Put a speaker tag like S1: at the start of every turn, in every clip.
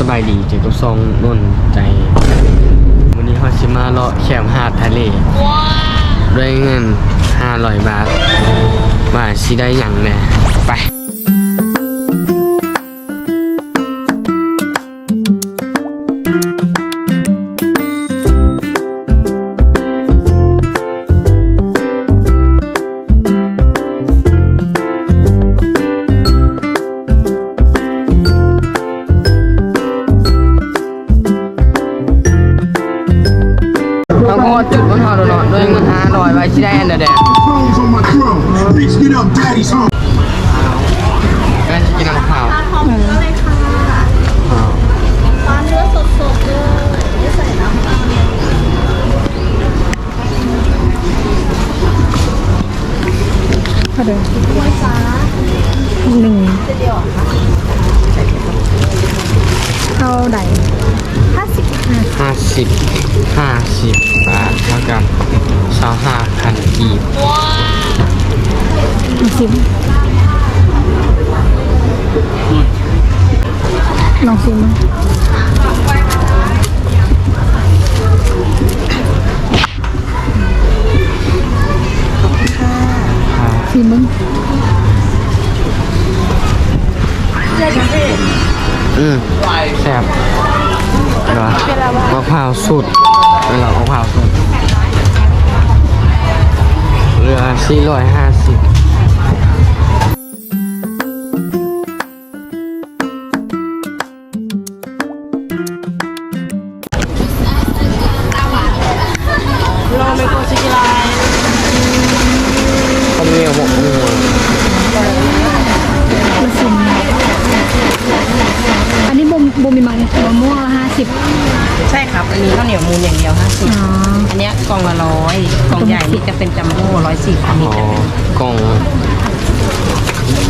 S1: สบายดีเจอกับซองนนใจ วันนี้เขาชิมาเลาะแคมหาดทะเลด้วยเงิน500บาทว่าสิได้อย่างแน่ไป เท่า
S2: เดิมว้ฟ้า
S3: หนึ่ง
S2: เดียวเหรอคะ
S3: เท่าใด
S2: ห้าสิบห้า
S1: ห้าสิบห้าสิบบาทเท่ากับสองห้าพันกีบ
S3: ชิมลองชิมมั้
S1: นะับนาะมะพร้าวสุดเป็นหลอกมะพร้าวสุดเรือ450 น
S3: นี้
S4: ข้าวเหนียวมูลอย่างเดียวห้าสิบ
S3: อ๋อ
S4: อันเนี้ยกล่องละร้อยกล่องใหญ่นี่จะเป็นจัมโบ้ร้อยสี่อันนี้
S1: อ๋อ
S4: จะเป็น
S1: กล่อง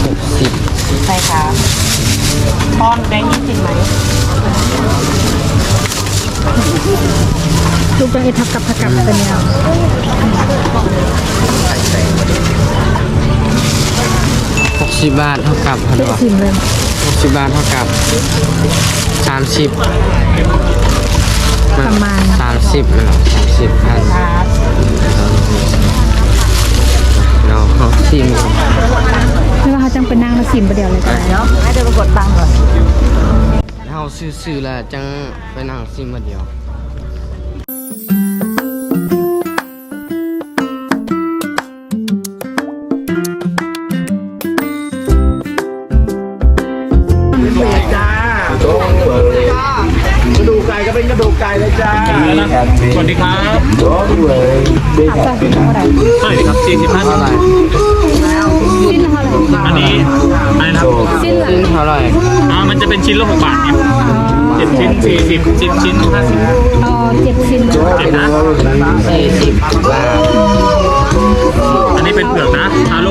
S1: หกสิบ
S4: ใช่ครับป้อนแบงค์ยี่สิบไหม
S3: ลูกแป้งเอทับกับผักกับเป็นแนว
S1: หกสิบบาทเท่ากับพัน
S3: เจ็ด
S1: วะ
S3: ชิมเลย
S1: หกสิบบาทเท่ากับสามสิบ
S3: ประมาณ
S1: สามสิบไม่หรอสามสิบพัน
S4: ครับ
S1: เราเขาชิม
S3: ไม่ว่าเขาจังเป็นนางแล้วชิมประเดี๋ยวเลยก็ได้
S4: เดี๋ยวให้เดินไปกดตังค์ก่อน
S1: เราซื้อๆแล้วจังไปนั่งซิมมาเดียว
S5: จ้า
S6: สวัสดีครับ
S5: ร้องเลย
S3: อาจจะเท่าไหร่
S6: เท่ครับสี่สิบห้า
S1: เท่าไหร่
S3: สิ้นละเท่าไหร่
S6: อันนี้อะไรนะครับ
S3: สิ้นละ
S1: เท่าไหร่
S6: อ่ามันจะเป็นชิ้นละหกบาทเนี่ยเจ็ดชิ้นสี่สิบสิบชิ้นห้าสิบ
S3: เอเจ็ดชิ้น
S6: เจ็ดนะ
S1: สี่สิบบาท
S6: อันนี้เป็นเผือกนะฮาโล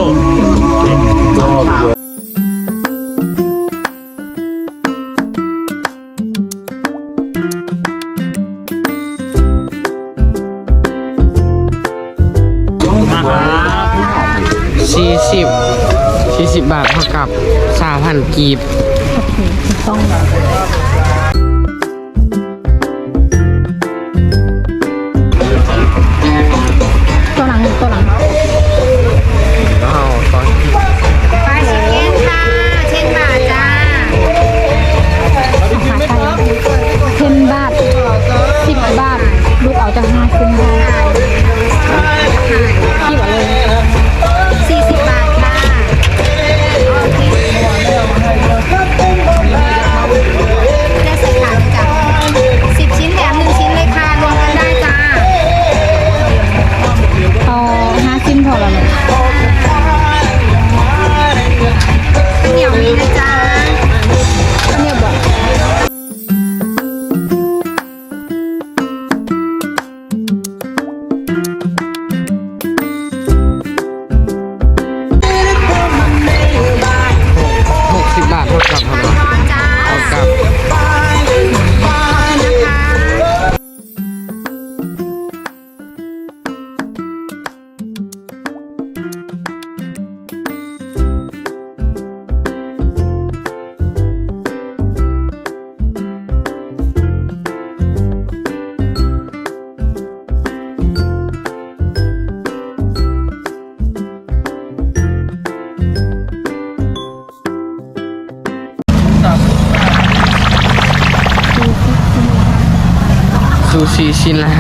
S1: สิบบาทเท่ากับสามพันกีบ
S3: โอเคต้อง
S1: ซู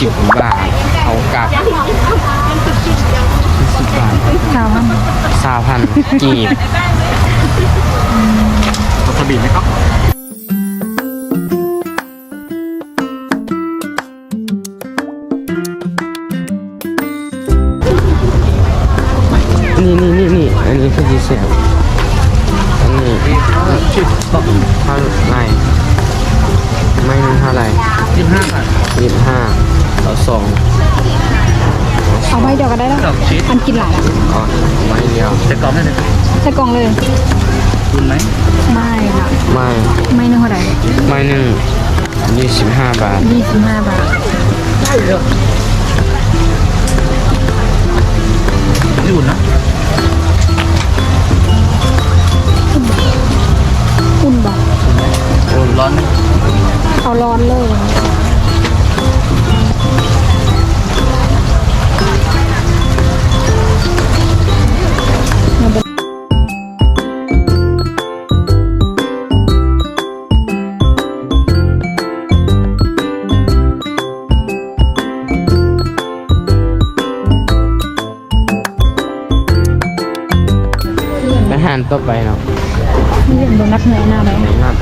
S1: สี่สิบบาทเอากลับสิบบาท
S3: สาวมัน
S1: สามพันกีบ
S6: วาซาบิไหมครับ
S1: นี่นี่นี่นี่อันนี้คือดีเซลอันนี้ชิดเท่าไหร่ไม่นึงเท่าไหร่
S6: ยี่สิบห้าบาท
S1: ยี่สิบห้า ต่อสอง
S3: เอาใบเดียวก็ได้แล้ว
S6: ดอกชีส
S3: อันกินหลายละ
S1: อ๋อไม่เดียว
S6: จะกรอบได้เลย
S3: ใส่กล่องเลย
S6: คุณไหม
S3: ไม่ค่ะ
S1: ไม่
S3: ไม่นึงเท่าไหร่
S1: ไม่หนึ่งยี่สิบห้าบาท
S3: ยี่สิบห้าบาท
S6: ญี่ปุ่นนะ
S3: อุ่นบอก
S6: โอ้ร้อนไหม
S3: เอาร้อนเลย
S1: ต่อไปเนาะ
S3: นี่เห็นโดนัทเหนื่อยหน้าไหม
S1: นัด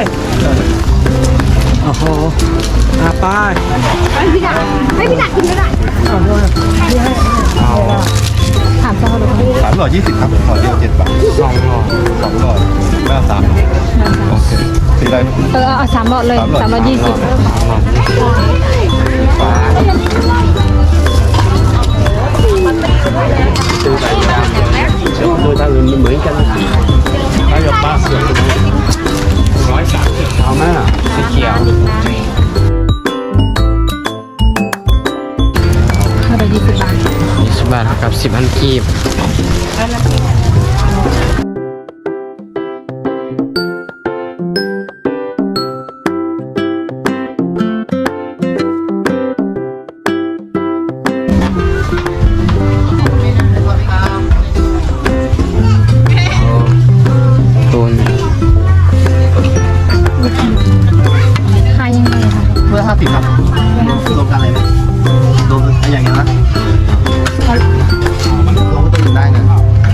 S3: อ้
S1: สีอะ
S5: ไรโอ้โหอาป้าย
S1: เอา
S3: ถามเจ้าดู
S5: สามหลอดยี่สิบครับหลอดเดียวเจ็ดบาท
S1: สองห่อ
S5: สองหลอดไม่เอาสามหลอดโอเคสีอะไร
S3: เออเอาสามหลอดเลยสามหลอดยี่สิบ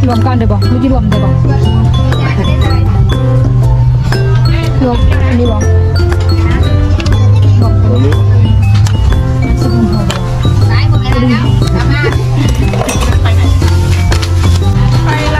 S1: รว
S5: มกันเดี๋
S3: ยวบอกไม่กี่รวมเดี๋ยวบอกรวมนนี้บอก
S5: ตัวนี้
S3: ไ